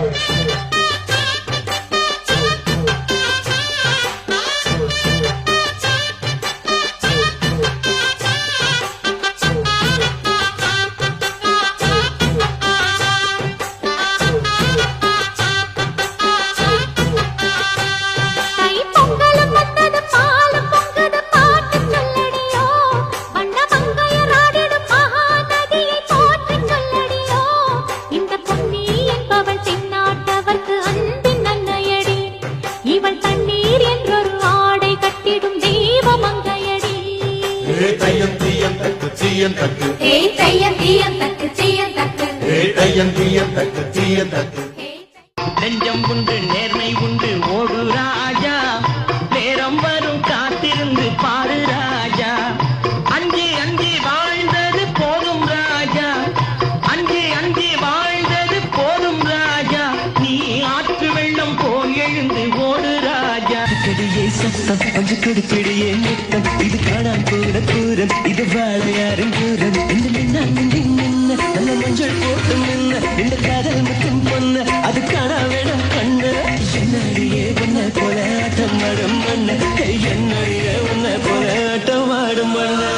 Wow. தையம் தீயம் தக்கு தீயம் தக்கு. தையம் தீயம் தக்கு தீயம் தக்கு. ஏ தையம் தீயம் தக்கு தீயம் தக்கு. நெஞ்சம் உண்டு நேர்மை உண்டு ஓடு ராஜா. நேரம் வரும் காத்திருந்து பாரு ராஜா. அஞ்சு அஞ்சு வாழ்ந்தது போதும் ராஜா. அஞ்சு அஞ்சு வாழ்ந்தது போதும் ராஜா. நீ ஆற்று வெள்ளம் போல் எழுந்து ஓடு ராஜா. கடியே சத்தம் அஞ்சு முத்தம் இது கூட நல்ல மஞ்சள் நின்ன இந்த காதல் மட்டும் பொண்ணு. அது காணா வேணும் கண்ணு. என்னடியே உன்னை போல ஆட்டம் ஆடும் மண்ணு என்னடியே உன்னை போல ஆட்டம் ஆடும் மண்ணு